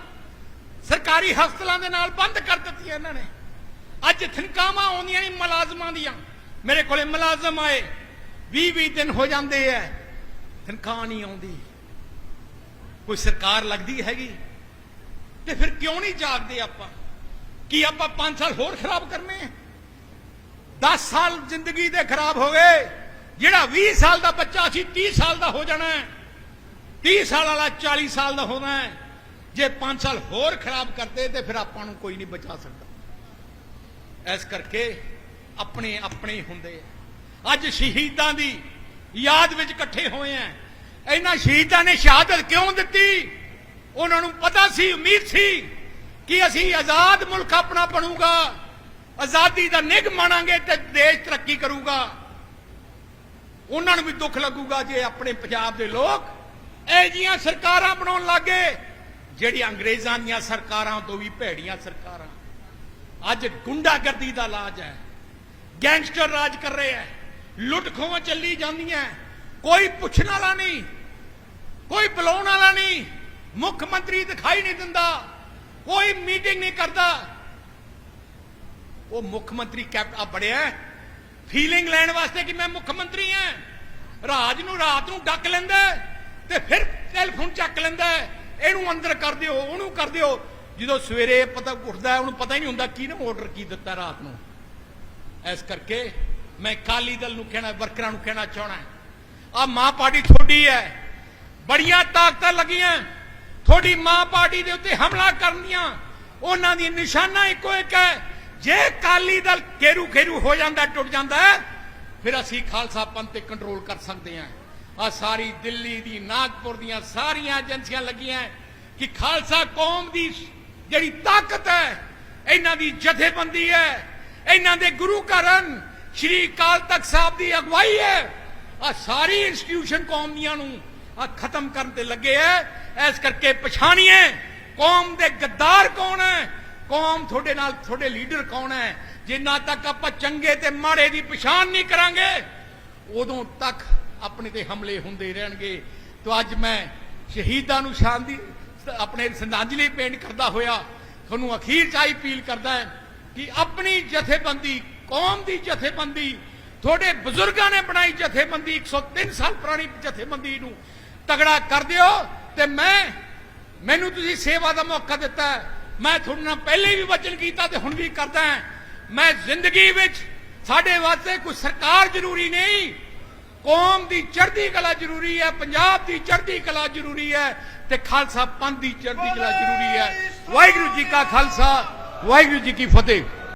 ਸਰਕਾਰੀ ਹਸਪਤਾਲਾਂ ਦੇ ਨਾਲ ਬੰਦ ਕਰ ਦਿੱਤੀਆਂ ਇਹਨਾਂ ਨੇ। ਅੱਜ ਤਨਖਾਹਾਂ ਆਉਂਦੀਆਂ ਨੇ ਮੁਲਾਜ਼ਮਾਂ ਦੀਆਂ। ਮੇਰੇ ਕੋਲੇ ਮੁਲਾਜ਼ਮ ਆਏ। 20 20 ਦਿਨ ਹੋ ਜਾਂਦੇ ਐ। ਤਨਖਾਹ ਨਹੀਂ ਆਉਂਦੀ। ਕੋਈ ਸਰਕਾਰ ਲੱਗਦੀ ਹੈਗੀ? ਤੇ ਫਿਰ ਕਿਉਂ ਨਹੀਂ ਜਾਗਦੇ ਆਪਾਂ? ਕੀ ਆਪਾਂ 5 ਸਾਲ ਹੋਰ ਖਰਾਬ ਕਰਨੇ ਆ 10 ਸਾਲ ਜ਼ਿੰਦਗੀ ਦੇ ਖਰਾਬ ਹੋ ਗਏ। ਜਿਹੜਾ 20 ਸਾਲ ਦਾ ਬੱਚਾ ਸੀ 30 ਸਾਲ ਦਾ ਹੋ ਜਾਣਾ ਹੈ। 30 ਸਾਲ ਵਾਲਾ 40 ਸਾਲ ਦਾ ਹੋਣਾ ਹੈ। ਜੇ 5 ਸਾਲ ਹੋਰ ਖਰਾਬ ਕਰਦੇ ਤੇ ਫਿਰ ਆਪਾਂ ਨੂੰ ਕੋਈ ਨਹੀਂ ਬਚਾ ਸਕਦਾ। ਇਸ ਕਰਕੇ ਆਪਣੇ ਆਪਣੇ ਹੁੰਦੇ ਅੱਜ ਸ਼ਹੀਦਾਂ ਦੀ ਯਾਦ ਵਿੱਚ ਇਕੱਠੇ ਹੋਏ ਆ। ਇਹਨਾਂ ਸ਼ਹੀਦਾਂ ਨੇ ਸ਼ਹਾਦਤ ਕਿਉਂ ਦਿੱਤੀ? ਉਹਨਾਂ ਨੂੰ ਪਤਾ ਸੀ, ਉਮੀਦ ਸੀ ਕਿ ਅਸੀਂ ਆਜ਼ਾਦ ਮੁਲਕ ਆਪਣਾ ਬਣੂਗਾ। ਆਜ਼ਾਦੀ ਦਾ ਨਿਗ ਮਾਣਾਂਗੇ ਤੇ ਦੇਸ਼ ਤਰੱਕੀ ਕਰੂਗਾ। ਉਹਨਾਂ ਨੂੰ ਵੀ ਦੁੱਖ ਲੱਗੂਗਾ ਜੇ ਆਪਣੇ ਪੰਜਾਬ ਦੇ ਲੋਕ ਇਹ ਜੀਆਂ ਸਰਕਾਰਾਂ ਬਣਾਉਣ ਲੱਗੇ, ਜਿਹੜੀਆਂ ਅੰਗਰੇਜ਼ਾਂ ਦੀਆਂ ਸਰਕਾਰਾਂ ਤੋਂ ਵੀ ਭੈੜੀਆਂ ਸਰਕਾਰਾਂ। ਅੱਜ ਗੁੰਡਾਗਰਦੀ ਦਾ ਲਾਜ ਹੈ। ਗੈਂਗਸਟਰ ਰਾਜ ਕਰ ਰਹੇ ਹੈ। ਲੁੱਟ ਖੋਹਾਂ ਚੱਲੀ ਜਾਂਦੀਆਂ ਕੋਈ ਪੁੱਛਣ ਵਾਲਾ ਨਹੀਂ, ਕੋਈ ਬੁਲਾਉਣ ਵਾਲਾ ਨਹੀਂ, ਮੁੱਖ ਮੰਤਰੀ ਦਿਖਾਈ ਨਹੀਂ ਦਿੰਦਾ, ਕੋਈ ਮੀਟਿੰਗ ਨਹੀਂ ਕਰਦਾ। ਉਹ ਮੁੱਖ ਮੰਤਰੀ ਕੈਪਟ ਆ ਬੜਿਆ ਫੀਲਿੰਗ ਲੈਣ ਵਾਸਤੇ ਕਿ ਮੈਂ ਮੁੱਖ ਮੰਤਰੀ ਹਾਂ। ਰਾਜ ਨੂੰ ਰਾਤ ਨੂੰ ਡੱਕ ਲੈਂਦਾ ਤੇ ਫਿਰ ਟੈਲੀਫੋਨ ਚੱਕ ਲੈਂਦਾ ਇਹਨੂੰ ਅੰਦਰ ਕਰ ਦਿਓ, ਉਹਨੂੰ ਕਰ ਦਿਓ। ਜਦੋਂ ਸਵੇਰੇ ਪਤਾ ਉੱਠਦਾ ਉਹਨੂੰ ਪਤਾ ਹੀ ਨਹੀਂ ਹੁੰਦਾ ਕਿਹਨੇ ਆਰਡਰ ਕੀ ਦਿੱਤਾ ਰਾਤ ਨੂੰ। ਇਸ ਕਰਕੇ ਮੈਂ ਕਾਲੀ ਦਲ ਨੂੰ ਕਹਿਣਾ, ਵਰਕਰਾਂ ਨੂੰ ਕਹਿਣਾ ਚਾਹਣਾ ਆ ਮਾਂ ਪਾਰਟੀ ਤੁਹਾਡੀ ਹੈ। ਬੜੀਆਂ ਤਾਕਤਾਂ ਲੱਗੀਆਂ। ਤੁਹਾਡੀ ਮਾਂ ਪਾਰਟੀ ਦੇ ਉੱਤੇ ਹਮਲਾ ਕਰਨ ਦੀਆਂ। ਉਹਨਾਂ ਦੀ ਨਿਸ਼ਾਨਾ ਇੱਕੋ ਇੱਕ ਹੈ। ਜੇ ਕਾਲੀ ਦਲ ਕੇਰੂ ਖੇਰੂ ਹੋ ਜਾਂਦਾ, ਟੁੱਟ ਜਾਂਦਾ, ਫਿਰ ਅਸੀਂ ਖਾਲਸਾ ਪੰਥ ਤੇ ਕੰਟਰੋਲ ਕਰ ਸਕਦੇ ਹਾਂ। ਆ ਸਾਰੀ ਦਿੱਲੀ ਦੀ, ਨਾਗਪੁਰ ਦੀਆਂ ਸਾਰੀਆਂ ਏਜੰਸੀਆਂ ਲੱਗੀਆਂ ਕਿ ਖਾਲਸਾ ਕੌਮ ਦੀ ਜਿਹੜੀ ਤਾਕਤ ਹੈ, ਇਹਨਾਂ ਦੀ ਜਥੇਬੰਦੀ ਹੈ, ਇਹਨਾਂ ਦੇ ਗੁਰੂ ਘਰਨ ਸ਼੍ਰੀ ਅਕਾਲ ਤਖਤ ਸਾਹਿਬ ਦੀ ਅਗਵਾਈ ਹੈ। ਆ ਸਾਰੀ ਇੰਸਟੀਟਿਊਸ਼ਨ ਕੌਮ ਦੀਆਂ ਨੂੰ ਆ ਖਤਮ ਕਰਨ ਤੇ ਲੱਗੇ ਐ ਇਸ ਕਰਕੇ ਪਛਾਣੀਏ, ਕੌਮ ਦੇ ਗੱਦਾਰ ਕੌਣ ਹੈ? ਕੌਮ ਤੁਹਾਡੇ ਨਾਲ ਤੁਹਾਡੇ ਲੀਡਰ ਕੌਣ ਹੈ? ਜਿੰਨਾ ਤੱਕ ਆਪਾਂ ਚੰਗੇ ਤੇ ਮਾੜੇ ਦੀ ਪਛਾਣ ਨਹੀਂ ਕਰਾਂਗੇ, ਉਦੋਂ ਤੱਕ ਆਪਣੇ ਤੇ ਹਮਲੇ ਹੁੰਦੇ ਰਹਿਣਗੇ। ਤਾਂ ਅੱਜ ਮੈਂ ਸ਼ਹੀਦਾਂ ਨੂੰ ਸ਼ਾਂਤੀ, ਆਪਣੇ ਸ਼ਰਧਾਂਜਲੀ ਪੇਂਟ ਕਰਦਾ ਹੋਇਆ, ਤੁਹਾਨੂੰ ਅਖੀਰ ਚ ਆਈ ਅਪੀਲ ਕਰਦਾ ਹੈ ਕਿ ਆਪਣੀ ਜਥੇਬੰਦੀ, ਕੌਮ ਦੀ ਜਥੇਬੰਦੀ, ਤੁਹਾਡੇ ਬਜ਼ੁਰਗਾਂ ਨੇ ਬਣਾਈ ਜਥੇਬੰਦੀ 103 ਸਾਲ ਪੁਰਾਣੀ ਜਥੇਬੰਦੀ ਨੂੰ ਤਗੜਾ ਕਰ ਦਿਓ। ਤੇ ਮੈਂ, ਮੈਨੂੰ ਤੁਸੀਂ ਸੇਵਾ ਦਾ ਮੌਕਾ ਦਿੱਤਾ ਮੈਂ ਤੁਹਾਡੇ ਨਾਲ ਪਹਿਲੇ ਵੀ ਵਚਨ ਕੀਤਾ ਤੇ ਹੁਣ ਵੀ ਕਰਦਾ ਮੈਂ ਜ਼ਿੰਦਗੀ ਵਿੱਚ ਸਾਡੇ ਵਾਸਤੇ ਕੋਈ ਸਰਕਾਰ ਜ਼ਰੂਰੀ ਨਹੀਂ। ਕੌਮ ਦੀ ਚੜ੍ਹਦੀ ਕਲਾ ਜ਼ਰੂਰੀ ਹੈ, ਪੰਜਾਬ ਦੀ ਚੜ੍ਹਦੀ ਕਲਾ ਜ਼ਰੂਰੀ ਹੈ ਤੇ ਖਾਲਸਾ ਪੰਥ ਦੀ ਚੜ੍ਹਦੀ ਕਲਾ ਜ਼ਰੂਰੀ ਹੈ। ਵਾਹਿਗੁਰੂ ਜੀ ਕਾ ਖਾਲਸਾ, ਵਾਹਿਗੁਰੂ ਜੀ ਕੀ ਫਤਿਹ।